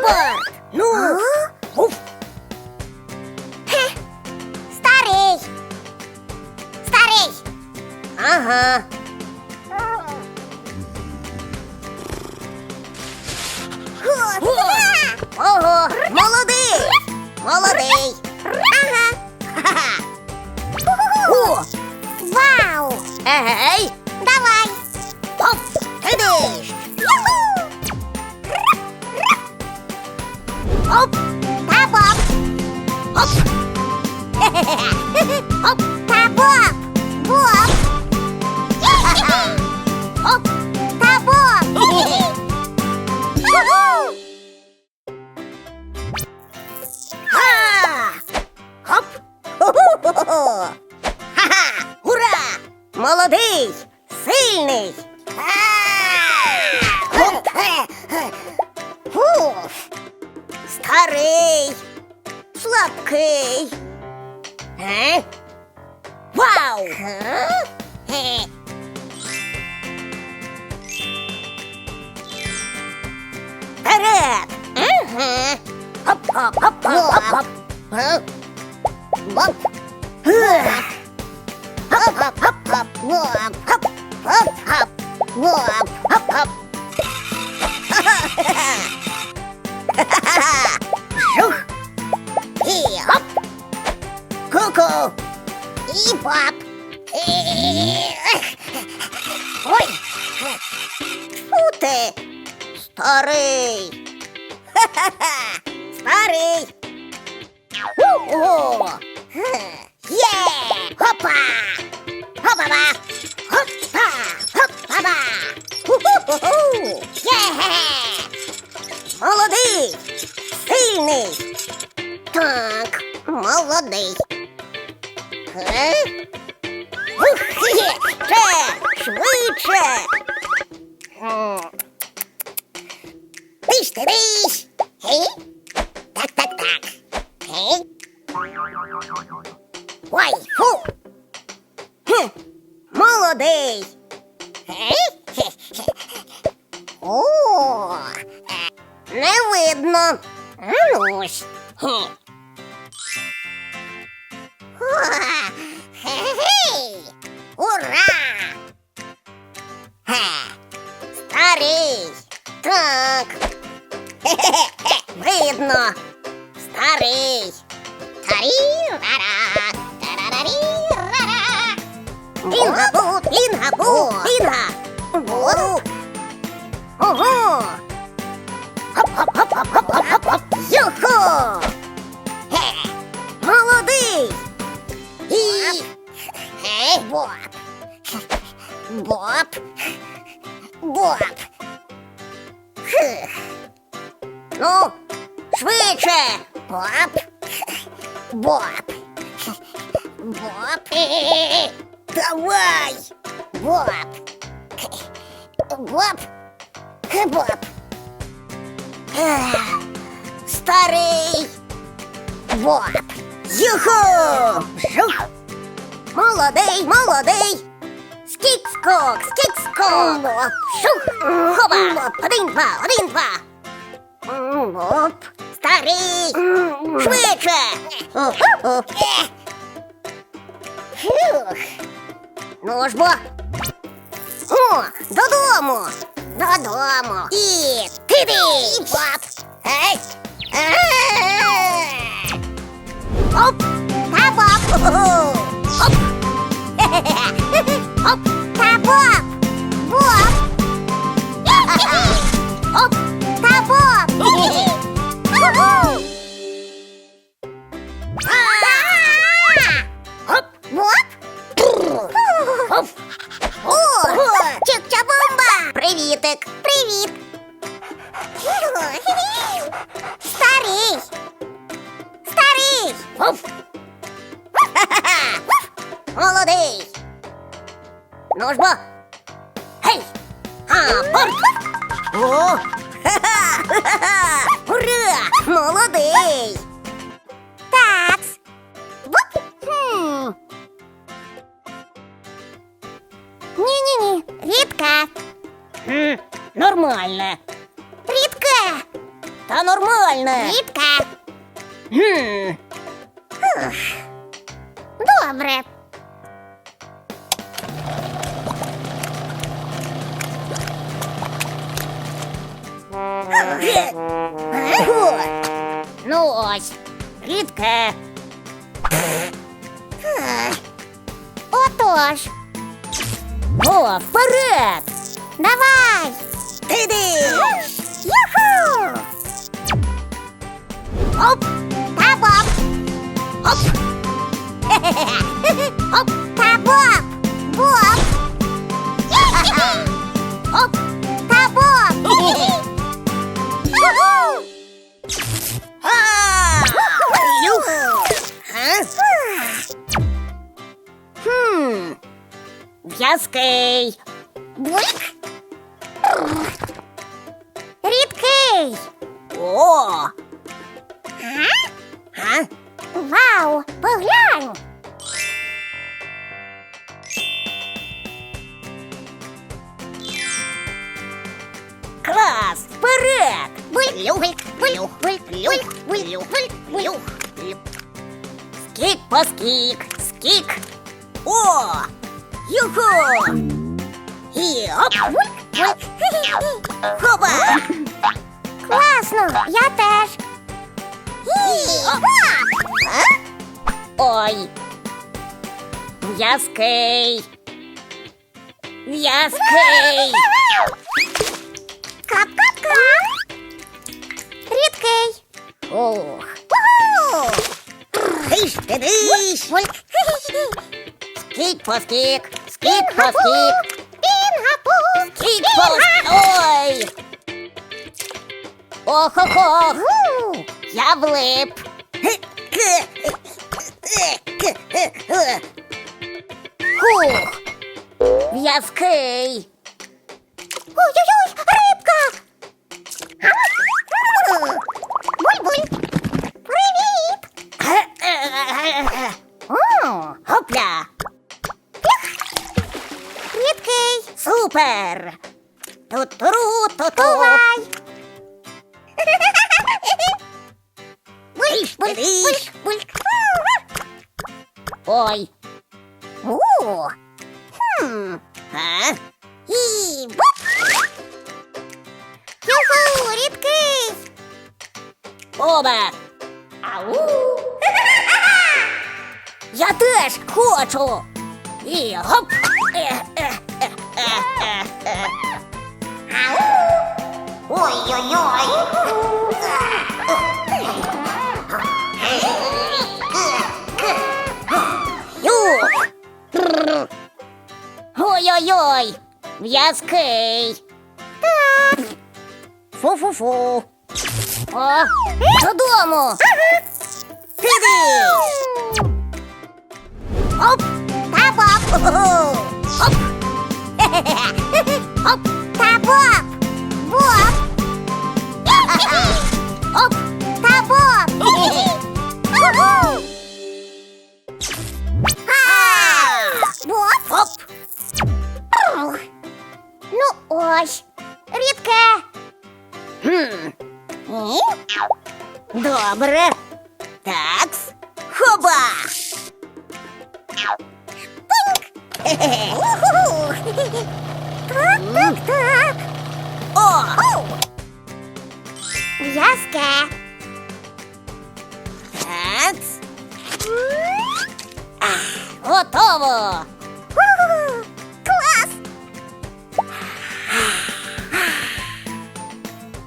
апорт. Ну. Уф. Старий. Старий. Ага. Ого, молодий. Молодий. Ага. Ха-ха. О, Вау. егей. Молодий! Сильний! Фу! Старий! Слабкий! Вау! Вперед! Хоп-хоп-хоп-хоп-хоп! Жух! І хоп! Ку-ку! І боб. Ой! Фу ти! Старий! Ха-ха-ха! Старий! О! Є! Хопа! Хопа-ба! Хопа! Хопа-ба! Ху-ху-ху-ху! Є! Молодий! Сильний! Так, молодий. Е? Ух, є! Ще! Швидше! М. Тиш ти тиш! Гей? Так, так, так. Гей? Ой, фу! Хм, молодий! Гей? Хе-хе. О, е, не видно. Ну ось. Хе. Уа, Хе-хей! Ура! Ге. Старий! Так. Хе-хе-хе. Видно. Старий. Тарі-ра-ра, тарарарі-ра-ра. Інга-бу, інга-бу, інга. Бу. Ого. Юху. Ге. Молодий. І... Гей, Боб. Боб. Боб. Хх. Ну, швидше. Боб. Боб. Боб. Давай. Боб. Боб. Боб. Ех, Старий. Боб. Юху! Жух! Молодий, молодий! Скік-скок, скік-скок! Шух! Хоба! Один, два, один, два! Оп! Старий! Швидше! Фух. Ну ж бо! О, додому! Додому. І! Боб. Ей! Оп! Та Боб. Хо-хо! Оп! Хе-хе-хе! Оп! Та Боб. Боб. Оп! Та Боб. Юху. Оп! Боб. Оп! О, чик-ча-бомба. Привітик! Привіт. Старий. Старий. Оп! Ха-ха-ха! Молодий! Ну ж бо! Гей! Апорт! О! Ха-ха! Ура! Молодий! нормальне. Рідке. Хм. Добре. О, Ну ось, рідке. Отож. О, вперед! Давай. Іди! Оп! Та боб. Оп! Оп. Та боб. Оп! Та боб. Юху. А! А? Хм. В'язкий. бульк, бульк. люх, люх. Скік по скік, скік. О! Юху! І оп! Бульк. Хоба! Класно, я теж. І оп! Ой! В'язкий! В'язкий! Ох! Уху. Тиш ти диш! Бульк. Скік по скік, скік по скік, Пінгапу. скік по Ой! Ох-ох-ох! Гу. Я влип! Хух! В'язкий! Ой-ой-ой, рибка. Буль-буль. Привіт. О, Хопля! рідкий. Супер! Ту-туру, ту-ту! Бувай. Тиш ти диш! Бульк. Ой! О, Хм! А? Оба! Ау. Я теж хочу! І гоп! Ой-ой-ой. Ой-ой-ой! В'язкий! Фу-фу-фу! О, додому! Іди! Оп! Та-боб. Оп! Оп! Та-боб. Боб. Оп! Та-боб. Уху. Боб. Оп! Ну ось. Рідке. Хм, Ні? добре. Такс. Хоба! Уху. Так, так, так. О! В'язке. Такс. Готово!